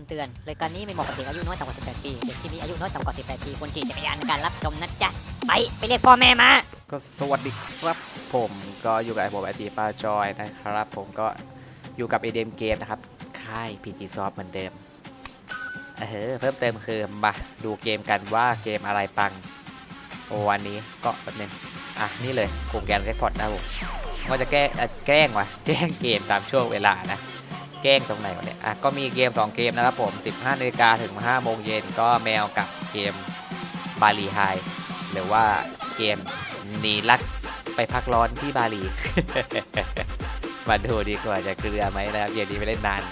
ำเตือนรายการนี้ไม่เหมาะกับเด็กอายุน้อยต่ำกว่า 18 ปีเด็กที่มีอายุน้อยต่ำกว่า 18 ปีควรขี่จักรยานในการรับชมนะจ๊ะ ไป ไปเรียกพ่อแม่มา ก็สวัสดีครับผมก็อยู่กับไอผมไอตีป้าจอยนะครับ ผมก็อยู่กับ a อเดมเกมนะครับ ค่าย PG Soft เหมือนเดิมเออเพิ่มเติมคือมาดูเกมกันว่าเกมอะไรปังวันนี้ก็แบบนึงอะ นี่เลยกลุ่มแกนเรคคอร์ดนะผมก็จะแก้แกล้งวะแจ้งเกมตามช่วงเวลานะ แกล้งตรงไหนวะเนี่ยอะก็มีเกม 2 เกมนะครับผม 15นาฬิกาถึง 5 โมงเย็นก็แมวกับเกมบาลีไฮหรือว่าเกมหนีรักไปพักร้อนที่บาหลี มาดูดีกว่าจะเกลือไหมนะครับเกมนี้ไม่เล่นนาน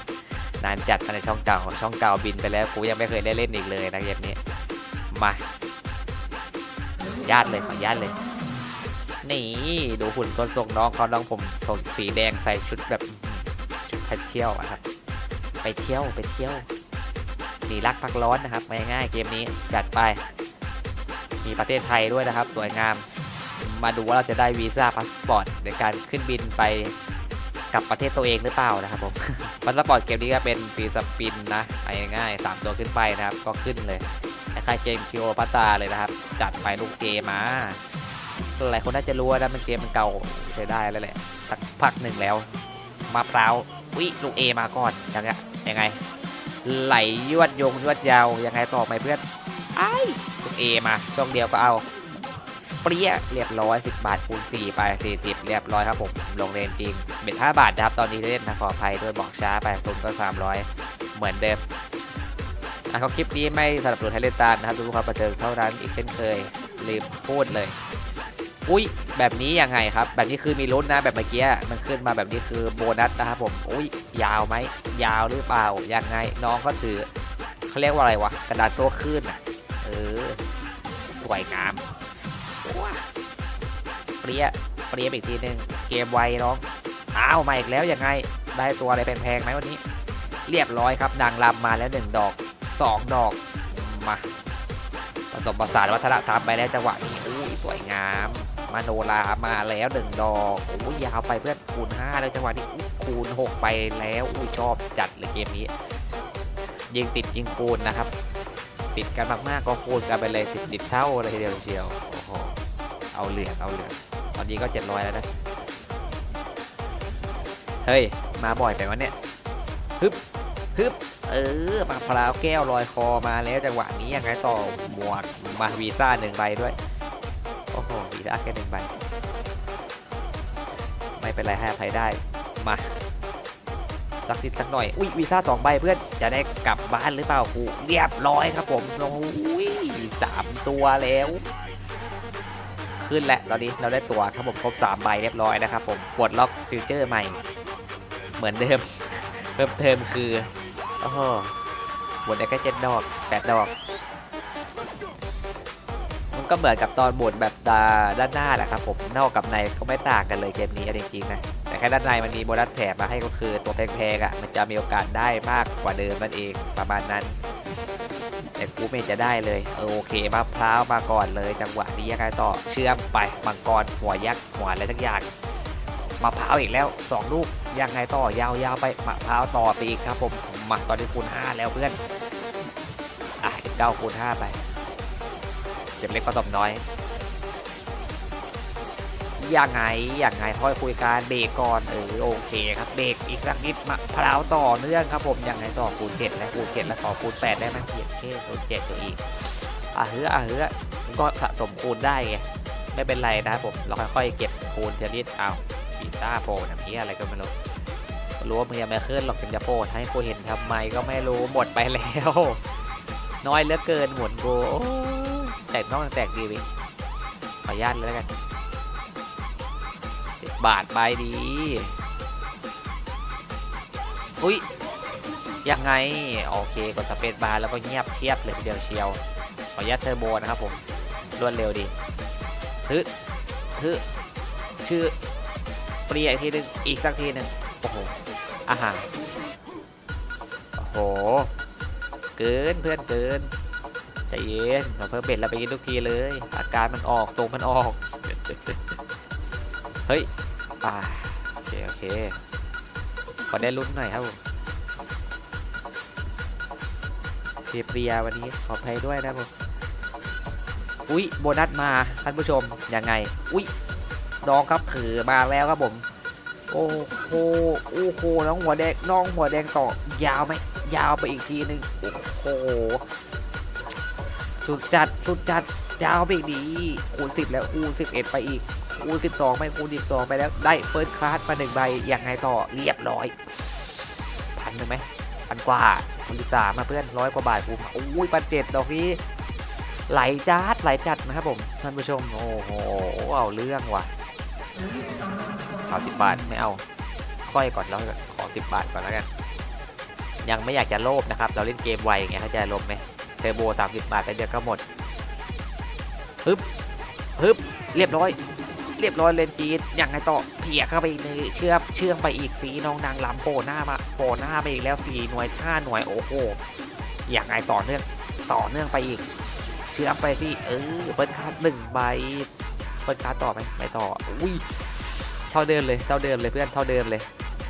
นานจัดภาในช่องเก่าช่องเก่าบินไปแล้วกูยังไม่เคยได้เล่นอีกเลยนะเกมนี้มาญาติเลยขอญาติเลยนี่ดูหุ่นส้นทรงน้องเขาน้องผมสงสีแดงใส่ชุดแบบ ที่ยวอะครับ ไปเที่ยวไปเที่ยวหนีรักพักร้อนนะครับง่ายๆเกมนี้จัดไป มีประเทศไทยด้วยนะครับ สวยงาม มาดูว่าเราจะได้วีซ่าพาสปอร์ตในการขึ้นบินไปกับประเทศตัวเองหรือเปล่านะครับผมพาสปอร์ตเกมนี้ก็เป็นฟรีสปินนะไปง่ายๆสามตัวขึ้นไปนะครับ ก็ขึ้นเลยคล้ายเกมคิโอพัตตาเลยนะครับ จัดไปลูกเกมมาหลายคนน่าจะรู้นะมันเกมมันเก่าใช้ได้แล้วแหละสักพักหนึ่งแล้วมาพร้าว วิลูกเอมาก่อนยังไงยังไง ไหลยวดยงยวดยาวยังไงต่อไหมเพื่อนไอ้ลูกเอมาช่วงเดียวก็เอาเปรี้ยเรียบร้อย 10 บาทคูณ4ไป 40 เรียบร้อยครับผมลงเลนจริงเบ็ด5บาทนะครับตอนนี้เล่นนะขออภัยด้วยบอกช้าไปทุนก็ 300 เหมือนเดิมอะเขาคลิปนี้ไม่สนับสนุนให้เล่นตามนะครับดูความประเทิงเท่านั้นอีกเช่นเคยลืมพูดเลย อุ้ยแบบนี้ยังไงครับ แบบนี้คือมีลุ้นนะแบบเมื่อกี้มันขึ้นมาแบบนี้คือโบนัสนะครับผมอุ้ยยาวไหมยาวหรือเปล่ายังไงน้องก็ถือเขาเรียกว่าอะไรวะกระดาษตัวขึ้นอะเออสวยงามเปรี้ยเปรี้ยอีกทีหนึ่งเกมไวน้องอ้าวมาอีกแล้วยังไงได้ตัวอะไรแพงๆไหมวันนี้ เรียบร้อยครับนางรำมาแล้วหนึ่งดอกสองดอกมาผสมผสานวัฒนธรรมไปแล้วจังหวะนี้อุ้ยสวยงาม มาโนรามาแล้วหนึ่งดอกอุ้ยาวไปเพื่อนคูณ 5 แล้วจังหวะนี้คูณ 6 ไปแล้วอุ้ยชอบจัดเลยเกมนี้ ยิงติดยิงคูณนะครับ ติดกันมากๆก็คูณกันไปเลยสิบสิบเท่าเลยทีเดียวเชียวโอ้โหเอาเหลืองเอาเหลืองตอนนี้ก็เจ็ดร้อยแล้วนะเฮ้ยมาบ่อยไปวะเนี่ยฮึบฮึบเออมะพร้าวแก้วลอยคอมาแล้วจังหวะนี้ยังไงต่อหมวกมาวีซ่าหนึ่งใบด้วย อ้โหวีซ่าแค่หนึ่งใบ ไม่เป็นไรให้อภัยได้ มา สักนิดสักหน่อย อุ้ยวีซ่าสองใบเพื่อนจะได้กลับบ้านหรือเปล่ากูเรียบร้อยครับผมโอ้ยสามตัวแล้ว ขึ้นแหละตอนนี้เราได้ตัวครับผมครบ3ใบเรียบร้อยนะครับผมปลดล็อกฟิวเจอร์ใหม่ เหมือนเดิม เพิ่มเติมคือโอ้โหบนได้แค่เจ็ดดอกแปดดอก ก็เหมือนกับตอนบนแบบด้านหน้าแหละครับผมนอกกับในก็ไม่ต่างกันเลยเกมนี้เอาจริงๆนะแต่แค่ด้านในมันมีโบนัสแถมมาให้ก็คือตัวแพงๆอะมันจะมีโอกาสได้มากกว่าเดิมนั่นเองประมาณนั้นแต่กูไม่จะได้เลยเออโอเคมะพร้าวมาก่อนเลยจังหวะนี้ยังไงต่อเชื่อมไปมังกรหัวยักษ์หัวอะไรทั้งอย่างมะพร้าวอีกแล้วสองลูกยังไงต่อยาวๆไปมะพร้าวต่อไปอีกครับผมมาตอนนี้คูณ5แล้วเพื่อนอะ19คูณ5ไป เจ็บเล็กผสมน้อยยังไงยังไงค่อยคุยการเบรกก่อนเออโอเคครับเบรกอีกสักนิดมะพร้าวต่อเนื่องครับผมยังไงต่อคูณ7แล้วคูณ7แล้วต่อคูณ8ได้ไหมเกียรเคคูณ7ตัวอีกอะเฮืออะเฮือก็สะสมคูณได้ไงไม่เป็นไรนะครับผมเราค่อยๆเก็บคูณทีละนิดเอาปีต้าโปรนะพี่อะไรก็ไม่รู้รู้ว่ามึงยังไม่ขึ้นหรอกจึงจะโปรให้กูเห็นทำไมก็ไม่รู้หมดไปแล้ว น้อยเหลือเกินหมุนกูโอ้แตกน้องแตกดีวิขออนุญาตเลยแล้วกันบบาทไปดี อุ้ยยังไง โอเคกดสเปซบาร์แล้วก็เงียบเชียบเลยทีเดียวเชียว ขออนุญาตเทอร์โบนะครับผม รวดเร็วดีฮึฮึชื่อเปลี่ยนอีกทีหนึงอีกสักทีหนึ่งโอ้โหอาหารโอ้โห เกินเพื่อนเกิน ใจเย็นเราเพิ่มเบ็ดแล้วไปกินทุกทีเลยอาการมันออกทรงมันออก เฮ้ยอ่าโอเคโอเคขอได้ลุ้นหน่อยครับผมเพลียวันนี้ขอภัยด้วยนะผมอุ้ยโบนัสมาท่านผู้ชมยังไง อุ้ยน้องครับถือมาแล้วครับผม โอ้โหโอ้โหน้องหัวแดงน้องหัวแดงต่อยาวไหมยาวไปอีกทีหนึ่งโอ้โห สุดจัดสุดจัดยาวไปอีกดีคูณสิบแล้วคูณสิบเอ็ดไปอีกคูณสิบสองไปคูณสิบสองไปแล้วได้เฟิร์สคลาสมาหนึ่งใบอยังไงต่อเรียบร้อยพันหนึ่งไหมพันกว่าพันสามมาเพื่อนร้อยกว่าบาทคูณโอ้ยพันเจ็ดดอกนี้ไหลจัดไหลจัดนะครับผมท่านผู้ชมโอ้โหเอาเรื่องว่ะเอาสิบบาทไม่เอาค่อยก่อนแล้วขอสิบบาทก่อนแล้วกัน ยังไม่อยากจะโลภนะครับ เราเล่นเกมไวอย่างเงี้ยเข้าใจลมไหม เทอร์โบสามสิบาทไปเดียวก็หมดฮึบฮึบเรียบร้อย เรียบร้อยเลนจีดยังไงต่อเพียเข้าไปอีกนึงเชื่อมเชื่อมไปอีกสีน้องนางลำโผล่หน้ามาโผล่หน้าไปอีกแล้วสี่หน่วยห้าหน่วยโอ้โหอยังไงต่อเนื่องต่อเนื่องไปอีก เชื่อมไปสิเออเฟิร์สคัสหนึ่งใบเฟิร์สคัสต่อไหมไม่ต่ออุ้ยเท่าเดิมเลยเท่าเดิมเลยเพื่อนเท่าเดิมเลย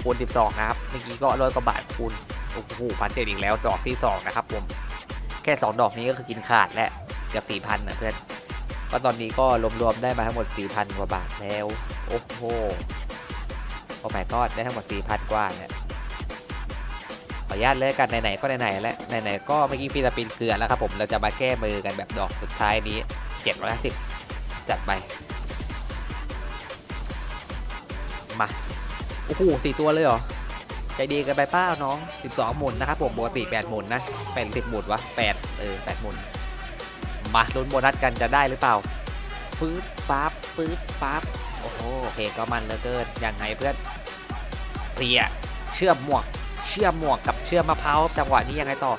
คูณ12นะครับเมื่อกี้ก็ร้อยกว่าบาทคูณโอ้โหพันเจ็ดอีกแล้วดอกที่2นะครับผม แค่ 2 ดอกนี้ก็คือกินขาดแล้วเกือบ4,000นะเพื่อนก็ตอนนี้ก็รวมๆได้มาทั้งหมด 4,000 กว่าบาทแล้ว โอ้โหโอ้ไม่ก็ได้ทั้งหมด 4,000 กว่าเนี่ยขออนุญาตเลยกันไหนๆก็ไหนๆแล้วไหนๆก็เมื่อกี้ฟิลิปปินส์เกลือแล้วครับผมเราจะมาแก้มือกันแบบดอกสุดท้ายนี้750จัดไปมาโอ้โหสี่ตัวเลยเหรอ ใจดีกันไปเป้าน้อง 12 หมุนนะครับผมปกติ 8 หมุนนะ8 10หมุนวะ 8 เออ 8 หมุน มาลุ้นโบนัสกันจะได้หรือเปล่า ฟืดฟ้าบฟืดฟ้าบโอ้โหเพลงก็มันเหลือเกินยังไงเพื่อนเรียเชื่อมหมวก เชื่อมหมวกกับเชื่อมมะพร้าวจังหวะนี้ยังไงต่อ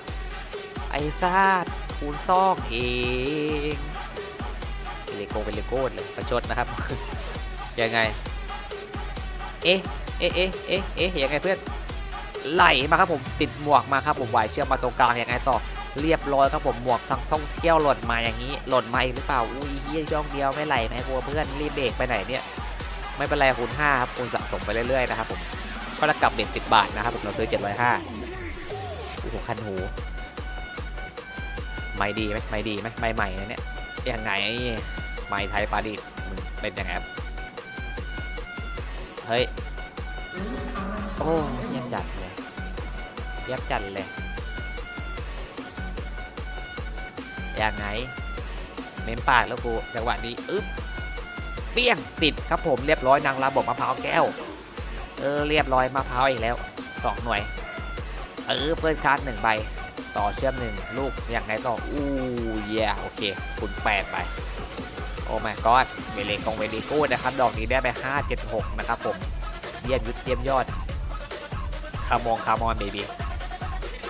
ไอ้ซาดคูณซ่องเองเป็นเลโก้เป็นเลโก้เลยประชดนะครับ ยังไง เอ๊ะ เอ๊ะ เอ๊ะ เอ๊ะ เอ๊ะ ยังไงเพื่อน ไหลมาครับผมติดหมวกมาครับผมไหวเชื่อมมาตรงกลางอยังไงต่อเรียบร้อยครับผมหมวกทั้งท่องเที่ยวหล่นมาอย่างนี้หล่นมาอีกหรือเปล่าอุ้ยเฮียช่องเดียวไม่ไหลไหมกลัวเพื่อนรีบเบรกไปไหนเนี่ยไม่เป็นไรคูณ5ครับคูณสะสมไปเรื่อยๆนะครับผมก็ระกับเบ็ดสิบบาทนะครับผมเราซื้อ 705โอ้โหคันหูไม่ดีไหมไม่ดีไหมไม่ใหม่นะเนี่ยยังไงไม่ไทยปาดิสมึงเป็นยังไงครับเฮ้ยโอ้ จัดเลยเยียบจัดเลยอยังไงเม้มปากแล้วกูจังหวะนี้อึ๊บเปี้ยงติดครับผมเรียบร้อยนางระบบมะพร้าวแก้ว เออเรียบร้อยมะพร้าวอีกแล้วสองหน่วยเออเปิดคาร์ดหนึ่งใบ ต่อเชื่อมหนึ่งลูกอย่างไรต่ออู้เย่โอเคคุณแปดไปโอ้ my god เวเลกองเวลีกูดนะครับ ดอกนี้ได้ไป 576 นะครับผม เยี่ยมยุดเยี่ยมยอด คามองคามอนเบบี้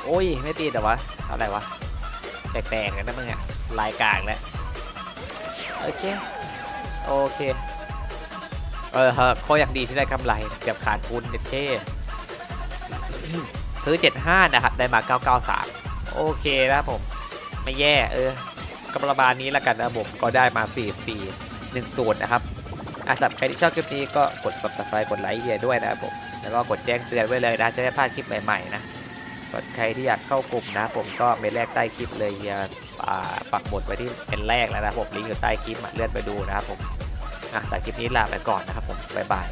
โอ้ย ไม่ตีแต่วะอะไรวะ แปลกๆกันนะมึงอะลายกลางแล้ว โอเค โอเค เออฮะก็ยังดีที่ได้กำไรเกือบขาดทุนเด็ดเท่ซื้อ 75 นะครับ ได้มา 993 โอเคนะผม ไม่แย่ เออก็ประมาณนี้ล้วกันนะผม ก็ได้มา 4 4 1 0 นะครับอะสำหรับใครที่ชอบคลิปนี้ก็กด subscribe กดไลค์เฮียด้วยนะครับผม แล้วก็กดแจ้งเตือนไว้เลยนะจะได้พลาดคลิปใหม่ๆนะกดใครที่อยากเข้ากลุ่มนะ ผมก็เป็นแรกใต้คลิปเลยเฮียอ่าปักหมุดไว้ที่เป็นแรกแล้วนะผมลิงก์อยู่ใต้คลิปมาเลื่อนไปดูนะครับผมอะสายคลิปนี้ลาไปก่อนนะครับผมบ๊ายบาย